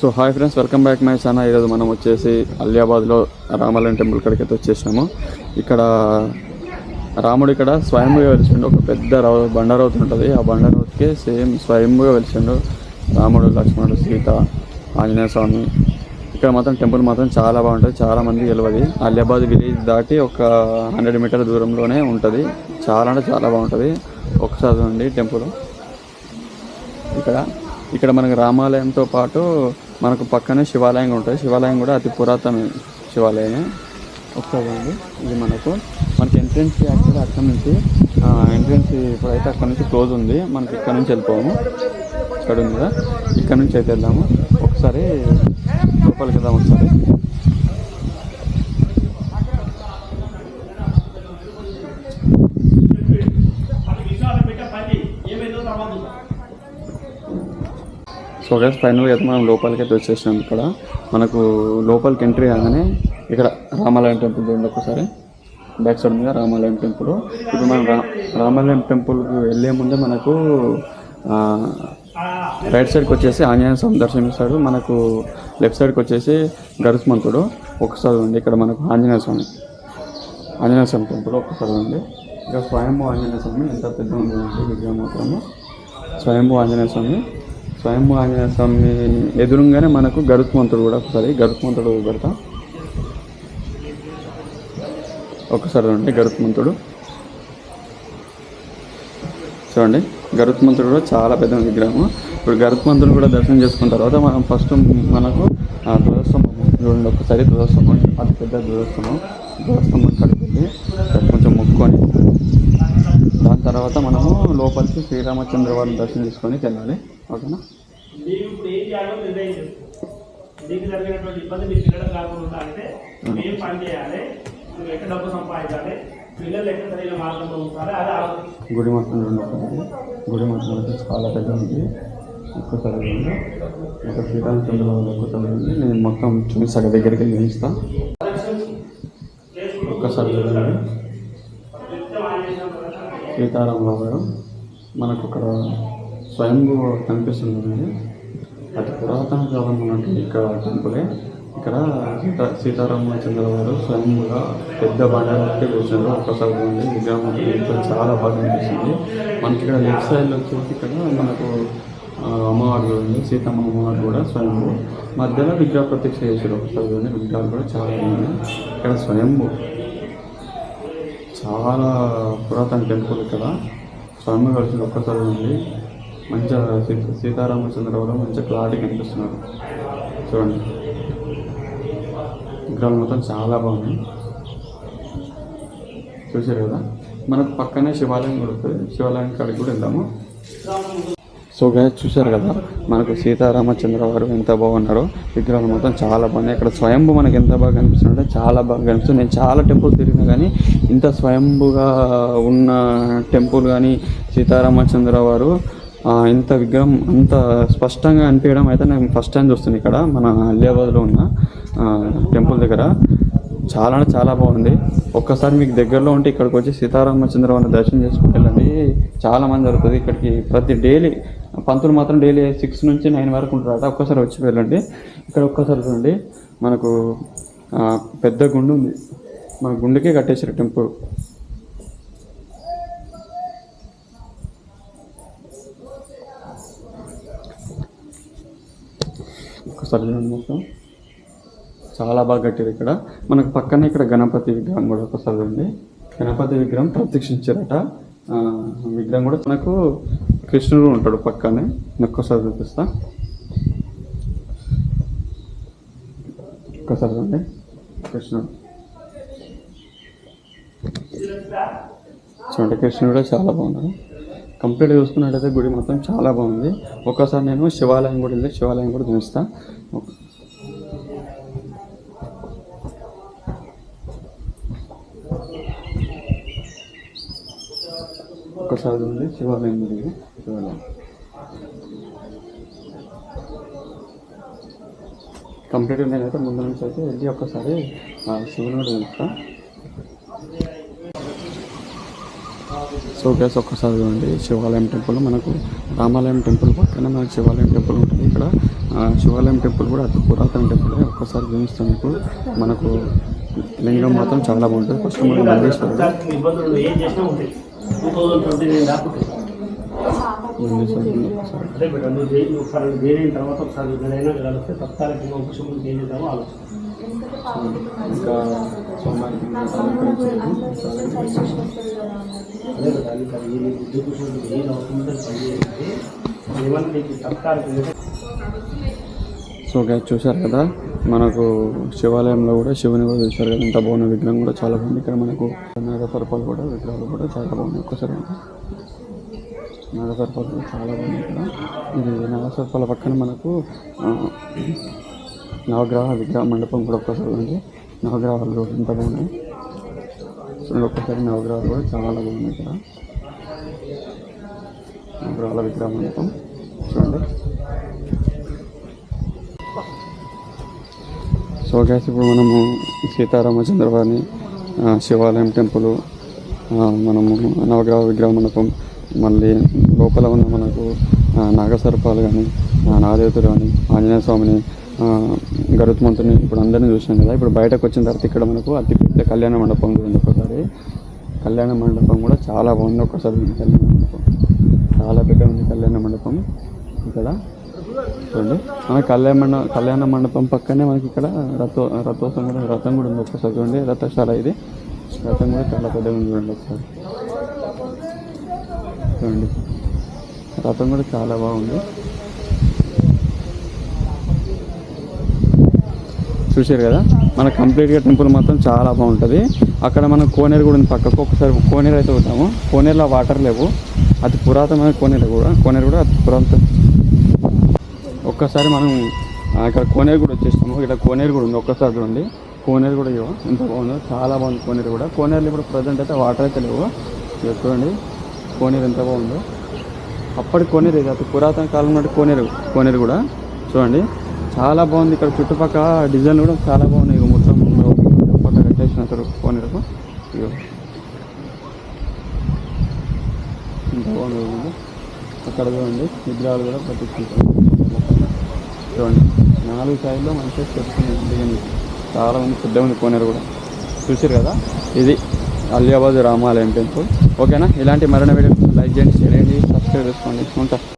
So hi friends welcome back my channel. ఈరోజు మనం వచ్చేసి అలియాబాద్లో రామాలయం టెంపుల్ కాడికి అయితే వచ్చేసాము ఇక్కడ రాముడు ఇక్కడ స్వయంగా వెలిసిండు. ఒక పెద్ద రౌ బండరవతి ఉంటుంది. ఆ బండరవతికి సేమ్ స్వయంగా వెలిసిండు రాముడు లక్ష్మణుడు సీత ఆంజనేయ స్వామి. ఇక్కడ మాత్రం టెంపుల్ మాత్రం చాలా బాగుంటుంది. చాలా మంది తెలియదు అలియాబాద్ విలేజ్ దాటి ఒక హండ్రెడ్ మీటర్ల దూరంలోనే ఉంటుంది. చాలా అంటే చాలా బాగుంటుంది. ఒకసారి చూడండి టెంపుల్. ఇక్కడ ఇక్కడ మనకు రామాలయంతో పాటు మనకు పక్కనే శివాలయం ఉంటుంది. శివాలయం కూడా అతి పురాతన శివాలయమే. ఒకసారి ఇది మనకు మనకి ఎంట్రెన్స్ యాక్చువల్గా అక్కడ నుంచి ఎంట్రెన్స్ ఇప్పుడైతే అక్కడ నుంచి క్లోజ్ ఉంది. మనకి ఇక్కడ నుంచి వెళ్ళిపోము. ఇక్కడ ఉంది కదా. ఇక్కడ నుంచి అయితే వెళ్దాము. ఒకసారి లోపలికి వెళ్దాం ఒకసారి. సో గైస్ ఫైనల్గా అయితే మనం లోపలికి అయితే వచ్చేసాం ఇక్కడ. మనకు లోపలికి ఎంట్రీ కాగానే ఇక్కడ రామాలయం టెంపుల్ చూడండి ఒకసారి బ్యాక్ సైడ్ మీద రామాలయం టెంపుల్ ఇప్పుడు మనం రా రామాలయం టెంపుల్కి వెళ్ళే ముందే మనకు రైట్ సైడ్కి వచ్చేసి ఆంజనేయ స్వామి దర్శనమిస్తాడు మనకు లెఫ్ట్ సైడ్కి వచ్చేసి గరుత్మంతుడు. ఒకసారి ఉంది ఇక్కడ మనకు ఆంజనేయ స్వామి. ఆంజనేయ స్వామి టెంపుల్ ఒకసారి ఉంది ఇక స్వయంభూ ఆంజనేయ స్వామి ఎంత పెద్ద ఉంది విగ్రహం మాత్రము. స్వయంభూ ఆంజనేయ స్వామి. స్వయంభూ ఆంజనేయ స్వామి ఎదురుగానే మనకు గరుత్మంతుడు కూడా ఒకసారి గరుత్మంతుడు పెడతా. ఒకసారి చూడండి గరుత్మంతుడు. చూడండి గరుత్మంతుడు కూడా చాలా పెద్ద విగ్రహం ఇప్పుడు గరుత్మంతుడు కూడా దర్శనం చేసుకున్న తర్వాత మనం ఫస్ట్ మనకు ఆ ధ్వజస్తంభం చూడండి ఒకసారి ధ్వజస్తంభం అతి పెద్ద ధ్వజస్తంభం. ధ్వజస్తంభం కడిగి కొంచెం తర్వాత మనము లోపలికి శ్రీరామచంద్ర వారిని దర్శనం చేసుకొని వెళ్ళాలి. ఓకేనా? నీవు ఇప్పుడు ఏం చేయాలో నిర్ణయం చేసుకో నీకు జరిగినటువంటి ఇబ్బంది మీ పిల్లలకు కాకుండా ఉండాలంటే నువ్వు ఏం పని చేయాలి. నువ్వు ఎక్కడ డబ్బు సంపాదించాలి? పిల్లలు ఎక్కడ సరైన మార్గంలో ఉంచాలి అది ఆలోచించు గుడి మాత్రం ఒకసారి గుడి మాత్రం అయితే చాలా పెద్ద ఉంది. ఒక్కసారి చూడండి ఒక శ్రీరామచంద్ర వారి ఒక్కసారి చూడండి నేను మొత్తం చూపిస్తాను దగ్గరికి వెళ్ళి చూపిస్తా ఒక్కసారి చూడండి సీతారామరావు గారు మనకు ఇక్కడ స్వయంభూ కనిపిస్తుంది అతి పురాతన కాలం ఉన్నటువంటి ఇక్కడ టెంపులే. ఇక్కడ సీతా సీతారామచంద్ర గారు స్వయంభూగా పెద్ద బండాలకి కూర్చున్నారు. ఒక్కసారి ఉంది. విగ్రహం చాలా బాగా అనిపిస్తుంది మనకి ఇక్కడ లెఫ్ట్ సైడ్లో వచ్చేసి ఇక్కడ మనకు అమ్మవారి అమ్మవారు సీతమ్మ అమ్మవారు కూడా స్వయంభూ. మధ్యలో విగ్రహ ప్రత్యక్ష చేశారు. ఒకసారి విగ్రహాలు కూడా చాలా ఉన్నాయి. ఇక్కడ స్వయంభూ. చాలా పురాతన టెంపుల్ ఇక్కడ. స్వామి కలిసి ఒక్కసారి ఉంది. మంచిగా సీ- సీతారామచంద్రరావు మంచిగా క్లారిటీ కనిపిస్తున్నారు. చూడండి. విగ్రహాలు మొత్తం చాలా బాగున్నాయి. చూసారు కదా? మనకు పక్కనే శివాలయం కూడా ఉంటుంది శివాలయం కాడికి కూడా వెళ్దాము. సో గాయ చూశారు కదా మనకు సీతారామచంద్ర వారు ఎంత బాగున్నారో విగ్రహాలు మొత్తం చాలా బాగున్నాయి. ఇక్కడ స్వయంభూ మనకి ఎంత బాగా కనిపిస్తుందంటే చాలా బాగా కనిపిస్తుంది. నేను చాలా టెంపుల్ తిరిగినా కానీ ఇంత స్వయంభూగా ఉన్న టెంపుల్ కానీ సీతారామచంద్ర వారు ఇంత విగ్రహం అంత స్పష్టంగా అనిపించడం అయితే నేను ఫస్ట్ టైం చూస్తున్నాను ఇక్కడ మన అలియాబాద్లో ఉన్న టెంపుల్ దగ్గర. చాలా అంటే చాలా బాగుంది. ఒక్కసారి మీకు దగ్గరలో ఉంటే ఇక్కడికి వచ్చి సీతారామచంద్ర వారిని దర్శనం చేసుకుని వెళ్ళండి. చాలా మంది జరుగుతుంది ఇక్కడికి. ప్రతి డైలీ పంతులు మాత్రం డైలీ సిక్స్ నుంచి నైన్ వరకు ఉంటారట ఒక్కసారి వచ్చి వెళ్ళండి. ఇక్కడ ఒక్కసారి చూడండి. మనకు పెద్ద గుండు ఉంది. మన గుండెకే కట్టేసారు టెంపుల్. ఒక్కసారి చూడండి మొత్తం. చాలా బాగా కట్టారు ఇక్కడ. మనకు పక్కనే ఇక్కడ గణపతి విగ్రహం కూడా ఒకసారి చూడండి. గణపతి విగ్రహం ప్రత్యక్షించారట. విగ్రహం కూడా మనకు కృష్ణుడు ఉంటాడు పక్కనే. నేను ఒక్కసారి చూపిస్తా. ఒక్కసారి చూడండి. కృష్ణుడు. చూడండి కృష్ణుడు కూడా చాలా బాగున్నాడు. కంప్లీట్ చూసుకున్నట్టయితే గుడి మొత్తం చాలా బాగుంది. ఒక్కసారి నేను శివాలయం కూడా వెళ్ళి శివాలయం కూడా చూపిస్తాను ఒక్కసారి ఉంది. శివాలయం గుడి శివాలయం కంప్లీట్గా నేనైతే ముందు నుంచి అయితే వెళ్ళి ఒక్కసారి ఆ, వెళ్తా సో గ్యాస్ ఒక్కసారి చూడండి శివాలయం టెంపుల్ మనకు రామాలయం టెంపుల్ పక్కన మనకు శివాలయం టెంపుల్ ఉంటుంది. ఇక్కడ శివాలయం టెంపుల్ కూడా అతి పురాతన టెంపుల్ ఒక్కసారి చూపిస్తాను మీకు. మనకు లింగం మాత్రం చాలా బాగుంటుంది. ఫస్ట్ మనం నందీశ్వరుడు టూ థౌజండ్ ట్వంటీ నైన్ ఒకసారి. అదే బిడ్డ నువ్వు చేయి నువ్వు ఒకసారి చేరిన తర్వాత ఒకసారి ఏదైనా కలిస్తే తత్కాలికంగా ఉపశమనం ఏం చేద్దామో ఆలోచన ఇంకా సోమవారం అదే బిడ్డ ఏ కూర్చుంటుంది ఏది అవసరం ఉంటే అది పని చేయండి ఏమన్నా నీకు తత్కాలికంగా సో చూశారు కదా మనకు శివాలయంలో కూడా శివుని కూడా చూశారు కదా. ఎంత బాగున్న విగ్రహం కూడా చాలా బాగుంది. ఇక్కడ మనకు నాగసర్పాలు కూడా విగ్రహాలు కూడా చాలా బాగున్నాయి. ఒక్కసారి నాగసర్పాలు కూడా చాలా బాగున్నాయి ఇక్కడ. ఇది నాగసర్పాల పక్కన మనకు నవగ్రహ విగ్రహ మండపం కూడా ఒక్కసారి ఉంది నవగ్రహాలు కూడా ఎంత బాగున్నాయి. చూడండి ఒక్కసారి నవగ్రహాలు కూడా చాలా బాగున్నాయి ఇక్కడ. నవగ్రహాల విగ్రహ మండపం. చూడండి. సో గ్యాస్ ఇప్పుడు మనము సీతారామచంద్రవారిని శివాలయం టెంపుల్ మనము నవగ్రహ విగ్రహ మండపం మళ్ళీ లోపల ఉన్న మనకు నాగసర్పాలు కానీ నాదేవతలు కానీ ఆంజనేయ స్వామిని గరుత్మంతుని ఇప్పుడు అందరినీ చూసినాం కదా. ఇప్పుడు బయటకు వచ్చిన తర్వాత ఇక్కడ మనకు అతి పెద్ద కళ్యాణ మండపం ఉంది ఒకసారి కళ్యాణ మండపం కూడా చాలా బాగుంది ఒకసారి కళ్యాణ మండపం. చాలా పెద్ద ఉంది కళ్యాణ మండపం. ఇక్కడ చూడండి. మన కళ్యాణ మండ కళ్యాణ మండపం పక్కనే మనకి ఇక్కడ రథో రథోత్సవం కూడా రథం కూడా ఉంది ఒకసారి చూడండి. రథశాల ఇది. రథం కూడా చాలా పెద్దగా ఉంది చూడండి ఒకసారి చూడండి. రథం కూడా చాలా బాగుంది. చూసారు కదా? మన కంప్లీట్గా టెంపుల్ మాత్రం చాలా బాగుంటుంది. అక్కడ మనం కోనేరు కూడా ఉంది పక్కకు. ఒకసారి కోనేరు అయితే ఉంటాము కోనేరులో వాటర్ లేవు. అతి పురాతనమైన కోనేరు కూడా. కోనేరు కూడా అతి పురాతన ఒక్కసారి మనం ఇక్కడ కోనేరు కూడా వచ్చేస్తాము ఇక్కడ కోనేరు కూడా ఉంది. ఒక్కసారి చూడండి. కోనేరు కూడా ఇవ్వ. ఎంత బాగుందో. చాలా బాగుంది కోనేరు కూడా. కోనేరులో ఇప్పుడు ప్రజెంట్ అయితే వాటర్ అయితే లేవు. ఇక చూడండి. కోనేరు ఎంత బాగుందో. అప్పటి కోనేరు ఇది. అతి పురాతన కాలం నాటి కోనేరు కోనేరు కూడా. చూడండి. చాలా బాగుంది. ఇక్కడ చుట్టుపక్కల డిజైన్ కూడా చాలా బాగున్నాయి ఇక మొత్తం పక్క కట్టేసినారు కోనేరుకు ఇగో ఎంత బాగుంది చూడండి. ఇక్కడ చూడండి విగ్రహాలు కూడా పట్టించుకుంటారు చూడండి. నాలుగు స్థాయిలో మంచిగా చెప్తుంది. చాలా మంది పెద్ద ఉంది కూడా. చూసారు కదా? ఇది అలియాబాద్ రామాలయం టెంపుల్. ఓకేనా? ఇలాంటి మరణ వీడియో లైక్ చేయండి షేర్ చేయండి సబ్స్క్రైబ్ చేసుకోండి. ఉంటా.